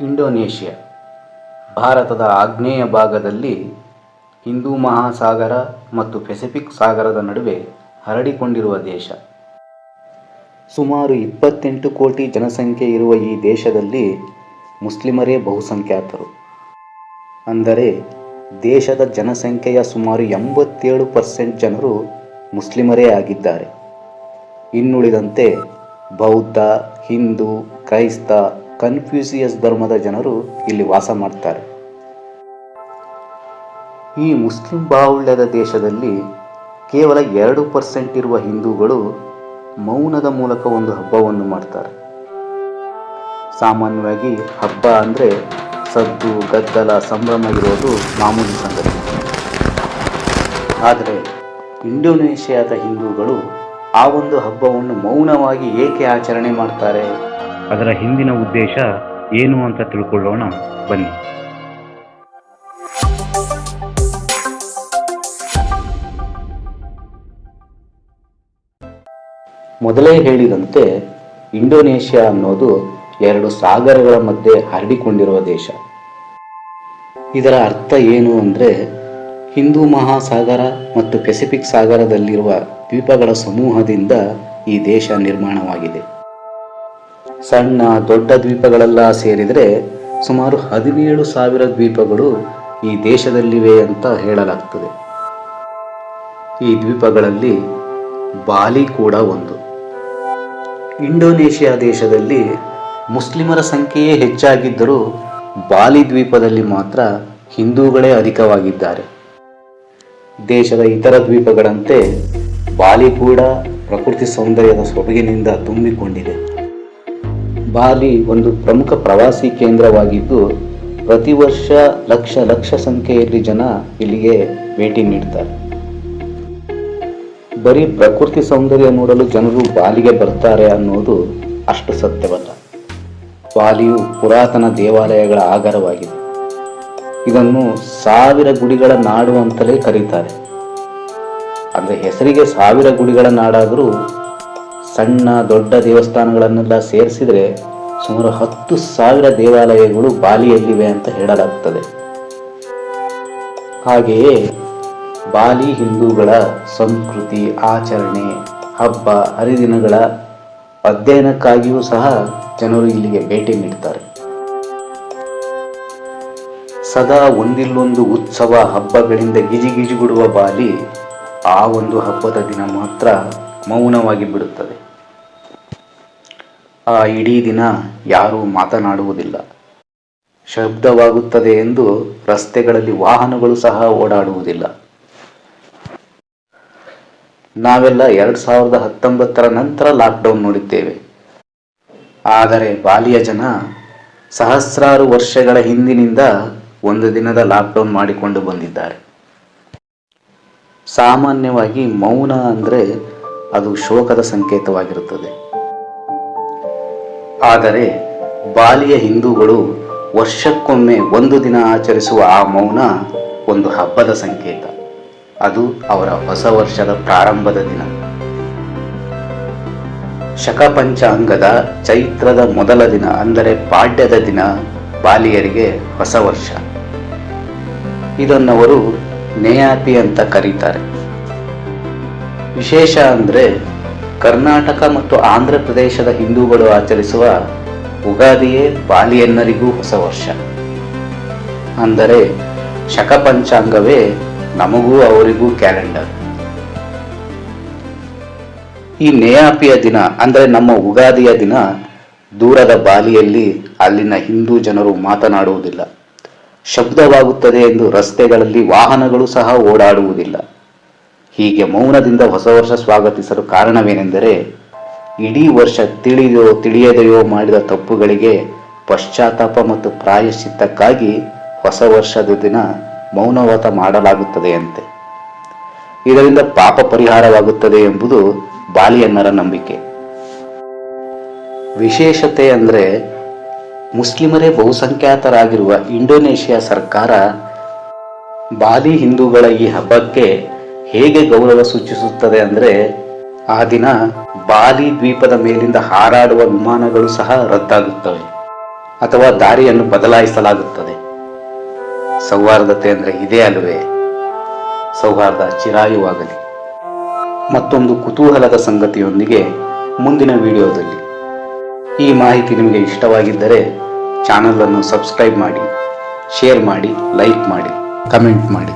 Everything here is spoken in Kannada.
ಇಂಡೋನೇಷ್ಯಾ. ಭಾರತದ ಆಗ್ನೇಯ ಭಾಗದಲ್ಲಿ ಹಿಂದೂ ಮಹಾಸಾಗರ ಮತ್ತು ಪೆಸಿಫಿಕ್ ಸಾಗರದ ನಡುವೆ ಹರಡಿಕೊಂಡಿರುವ ದೇಶ. ಸುಮಾರು ಇಪ್ಪತ್ತೆಂಟು ಕೋಟಿ ಜನಸಂಖ್ಯೆ ಇರುವ ಈ ದೇಶದಲ್ಲಿ ಮುಸ್ಲಿಮರೇ ಬಹುಸಂಖ್ಯಾತರು. ಅಂದರೆ ದೇಶದ ಜನಸಂಖ್ಯೆಯ ಸುಮಾರು ಎಂಬತ್ತೇಳು ಪರ್ಸೆಂಟ್ ಜನರು ಮುಸ್ಲಿಮರೇ ಆಗಿದ್ದಾರೆ. ಇನ್ನುಳಿದಂತೆ ಬೌದ್ಧ, ಹಿಂದೂ, ಕ್ರೈಸ್ತ ಕನ್ಫ್ಯೂಸಿಯಸ್ ಧರ್ಮದ ಜನರು ಇಲ್ಲಿ ವಾಸ ಮಾಡ್ತಾರೆ. ಈ ಮುಸ್ಲಿಂ ಬಾಹುಳ್ಯದ ದೇಶದಲ್ಲಿ ಕೇವಲ ಎರಡು ಪರ್ಸೆಂಟ್ ಇರುವ ಹಿಂದೂಗಳು ಮೌನದ ಮೂಲಕ ಒಂದು ಹಬ್ಬವನ್ನು ಮಾಡ್ತಾರೆ. ಸಾಮಾನ್ಯವಾಗಿ ಹಬ್ಬ ಅಂದರೆ ಸದ್ದು, ಗದ್ದಲ, ಸಂಭ್ರಮ ಇರೋದು ಮಾಮೂಲಿ ಸಂಗತಿ. ಆದರೆ ಇಂಡೋನೇಷ್ಯಾದ ಹಿಂದೂಗಳು ಆ ಒಂದು ಹಬ್ಬವನ್ನು ಮೌನವಾಗಿ ಏಕೆ ಆಚರಣೆ ಮಾಡ್ತಾರೆ? ಅದರ ಹಿಂದಿನ ಉದ್ದೇಶ ಏನು ಅಂತ ತಿಳ್ಕೊಳ್ಳೋಣ. ಬನ್ನಿ. ಮೊದಲೇ ಹೇಳಿದಂತೆ ಇಂಡೋನೇಷ್ಯಾ ಅನ್ನೋದು ಎರಡು ಸಾಗರಗಳ ಮಧ್ಯೆ ಹರಡಿಕೊಂಡಿರುವ ದೇಶ. ಇದರ ಅರ್ಥ ಏನು ಅಂದರೆ ಹಿಂದೂ ಮಹಾಸಾಗರ ಮತ್ತು ಪೆಸಿಫಿಕ್ ಸಾಗರದಲ್ಲಿರುವ ದ್ವೀಪಗಳ ಸಮೂಹದಿಂದ ಈ ದೇಶ ನಿರ್ಮಾಣವಾಗಿದೆ. ಸಣ್ಣ ದೊಡ್ಡ ದ್ವೀಪಗಳೆಲ್ಲ ಸೇರಿದರೆ ಸುಮಾರು ಹದಿನೇಳು ಸಾವಿರ ದ್ವೀಪಗಳು ಈ ದೇಶದಲ್ಲಿವೆ ಅಂತ ಹೇಳಲಾಗ್ತದೆ. ಈ ದ್ವೀಪಗಳಲ್ಲಿ ಬಾಲಿ ಕೂಡ ಒಂದು. ಇಂಡೋನೇಷ್ಯಾ ದೇಶದಲ್ಲಿ ಮುಸ್ಲಿಮರ ಸಂಖ್ಯೆಯೇ ಹೆಚ್ಚಾಗಿದ್ದರೂ ಬಾಲಿ ದ್ವೀಪದಲ್ಲಿ ಮಾತ್ರ ಹಿಂದೂಗಳೇ ಅಧಿಕವಾಗಿದ್ದಾರೆ. ದೇಶದ ಇತರ ದ್ವೀಪಗಳಂತೆ ಬಾಲಿ ಕೂಡ ಪ್ರಕೃತಿ ಸೌಂದರ್ಯದ ಸೊಬಗಿನಿಂದ ತುಂಬಿಕೊಂಡಿದೆ. ಬಾಲಿ ಒಂದು ಪ್ರಮುಖ ಪ್ರವಾಸಿ ಕೇಂದ್ರವಾಗಿದ್ದು, ಪ್ರತಿ ವರ್ಷ ಲಕ್ಷ ಲಕ್ಷ ಸಂಖ್ಯೆಯಲ್ಲಿ ಜನ ಇಲ್ಲಿಗೆ ಭೇಟಿ ನೀಡ್ತಾರೆ. ಬರೀ ಪ್ರಕೃತಿ ಸೌಂದರ್ಯ ನೋಡಲು ಜನರು ಬಾಲಿಗೆ ಬರ್ತಾರೆ ಅನ್ನೋದು ಅಷ್ಟು ಸತ್ಯವಲ್ಲ. ಬಾಲಿಯು ಪುರಾತನ ದೇವಾಲಯಗಳ ಆಗರವಾಗಿದೆ ಇದನ್ನು ಸಾವಿರ ಗುಡಿಗಳ ನಾಡು ಅಂತಲೇ ಕರೀತಾರೆ. ಅಂದರೆ ಹೆಸರಿಗೆ ಸಾವಿರ ಗುಡಿಗಳ ನಾಡಾದರೂ ಸಣ್ಣ ದೊಡ್ಡ ದೇವಸ್ಥಾನಗಳನ್ನೆಲ್ಲ ಸೇರಿಸಿದರೆ ಸುಮಾರು ಹತ್ತು ಸಾವಿರ ದೇವಾಲಯಗಳು ಬಾಲಿಯಲ್ಲಿವೆ ಅಂತ ಹೇಳಲಾಗ್ತದೆ. ಹಾಗೆಯೇ ಬಾಲಿ ಹಿಂದೂಗಳ ಸಂಸ್ಕೃತಿ, ಆಚರಣೆ, ಹಬ್ಬ, ಹರಿದಿನಗಳ ಅಧ್ಯಯನಕ್ಕಾಗಿಯೂ ಸಹ ಜನರು ಇಲ್ಲಿಗೆ ಭೇಟಿ ನೀಡ್ತಾರೆ. ಸದಾ ಒಂದಿಲ್ಲೊಂದು ಉತ್ಸವ ಹಬ್ಬಗಳಿಂದ ಗಿಜಿಗಿಜಿಗುಡುವ ಬಾಲಿ ಆ ಒಂದು ಹಬ್ಬದ ದಿನ ಮಾತ್ರ ಮೌನವಾಗಿ ಬಿಡುತ್ತದೆ. ಆ ಇಡೀ ದಿನ ಯಾರೂ ಮಾತನಾಡುವುದಿಲ್ಲ. ಶಬ್ದವಾಗುತ್ತದೆ ಎಂದು ರಸ್ತೆಗಳಲ್ಲಿ ವಾಹನಗಳು ಸಹ ಓಡಾಡುವುದಿಲ್ಲ. ನಾವೆಲ್ಲ ಎರಡು ಸಾವಿರದ ಹತ್ತೊಂಬತ್ತರ ನಂತರ ಲಾಕ್ಡೌನ್ ನೋಡಿದ್ದೇವೆ. ಆದರೆ ಬಾಲಿಯ ಜನ ಸಹಸ್ರಾರು ವರ್ಷಗಳ ಹಿಂದಿನಿಂದ ಒಂದು ದಿನದ ಲಾಕ್ಡೌನ್ ಮಾಡಿಕೊಂಡು ಬಂದಿದ್ದಾರೆ. ಸಾಮಾನ್ಯವಾಗಿ ಮೌನ ಅಂದರೆ ಅದು ಶೋಕದ ಸಂಕೇತವಾಗಿರುತ್ತದೆ. ಆದರೆ ಬಾಲಿಯ ಹಿಂದೂಗಳು ವರ್ಷಕ್ಕೊಮ್ಮೆ ಒಂದು ದಿನ ಆಚರಿಸುವ ಆ ಮೌನ ಒಂದು ಹಬ್ಬದ ಸಂಕೇತ. ಅದು ಅವರ ಹೊಸ ವರ್ಷದ ಪ್ರಾರಂಭದ ದಿನ. ಶಕಪಂಚಾಂಗದ ಚೈತ್ರದ ಮೊದಲ ದಿನ ಅಂದರೆ ಪಾಡ್ಯದ ದಿನ ಬಾಲಿಯರಿಗೆ ಹೊಸ ವರ್ಷ. ಇದನ್ನವರು ನೇಯಾಪಿ ಅಂತ ಕರೀತಾರೆ. ವಿಶೇಷ ಅಂದರೆ ಕರ್ನಾಟಕ ಮತ್ತು ಆಂಧ್ರ ಪ್ರದೇಶದ ಹಿಂದೂಗಳು ಆಚರಿಸುವ ಉಗಾದಿಯೇ ಬಾಲಿಯನ್ನರಿಗೂ ಹೊಸ ವರ್ಷ. ಅಂದರೆ ಶಕಪಂಚಾಂಗವೇ ನಮಗೂ ಅವರಿಗೂ ಕ್ಯಾಲೆಂಡರ್. ಈ ನೇಯಾಪಿಯ ದಿನ ಅಂದರೆ ನಮ್ಮ ಉಗಾದಿಯ ದಿನ ದೂರದ ಬಾಲಿಯಲ್ಲಿ ಅಲ್ಲಿನ ಹಿಂದೂ ಜನರು ಮಾತನಾಡುವುದಿಲ್ಲ. ಶಬ್ದವಾಗುತ್ತದೆ ಎಂದು ರಸ್ತೆಗಳಲ್ಲಿ ವಾಹನಗಳು ಸಹ ಓಡಾಡುವುದಿಲ್ಲ. ಹೀಗೆ ಮೌನದಿಂದ ಹೊಸ ವರ್ಷ ಸ್ವಾಗತಿಸಲು ಕಾರಣವೇನೆಂದರೆ, ಇಡೀ ವರ್ಷ ತಿಳಿದೋ ತಿಳಿಯದೆಯೋ ಮಾಡಿದ ತಪ್ಪುಗಳಿಗೆ ಪಶ್ಚಾತ್ತಾಪ ಮತ್ತು ಪ್ರಾಯಶ್ಚಿತ್ತಕ್ಕಾಗಿ ಹೊಸ ವರ್ಷದ ದಿನ ಮೌನವ್ರತ ಮಾಡಲಾಗುತ್ತದೆಯಂತೆ. ಇದರಿಂದ ಪಾಪ ಪರಿಹಾರವಾಗುತ್ತದೆ ಎಂಬುದು ಬಾಲಿಯನ್ನರ ನಂಬಿಕೆ. ವಿಶೇಷತೆ ಅಂದರೆ, ಮುಸ್ಲಿಮರೇ ಬಹುಸಂಖ್ಯಾತರಾಗಿರುವ ಇಂಡೋನೇಷ್ಯಾ ಸರ್ಕಾರ, ಬಾಲಿ ಹಿಂದೂಗಳ ಈ ಹಬ್ಬಕ್ಕೆ ಹೇಗೆ ಗೌರವ ಸೂಚಿಸುತ್ತದೆ ಅಂದರೆ ಆ ದಿನ ಬಾಲಿ ದ್ವೀಪದ ಮೇಲಿಂದ ಹಾರಾಡುವ ವಿಮಾನಗಳು ಸಹ ರದ್ದಾಗುತ್ತವೆ ಅಥವಾ ದಾರಿಯನ್ನು ಬದಲಾಯಿಸಲಾಗುತ್ತದೆ. ಸೌಹಾರ್ದತೆ ಅಂದರೆ ಇದೇ ಅಲ್ವೇ? ಸೌಹಾರ್ದ ಚಿರಾಯುವಾಗಲಿ. ಮತ್ತೊಂದು ಕುತೂಹಲದ ಸಂಗತಿಯೊಂದಿಗೆ ಮುಂದಿನ ವಿಡಿಯೋದಲ್ಲಿ. ಈ ಮಾಹಿತಿ ನಿಮಗೆ ಇಷ್ಟವಾಗಿದ್ದರೆ ಚಾನಲನ್ನು ಸಬ್ಸ್ಕ್ರೈಬ್ ಮಾಡಿ, ಶೇರ್ ಮಾಡಿ, ಲೈಕ್ ಮಾಡಿ, ಕಮೆಂಟ್ ಮಾಡಿ.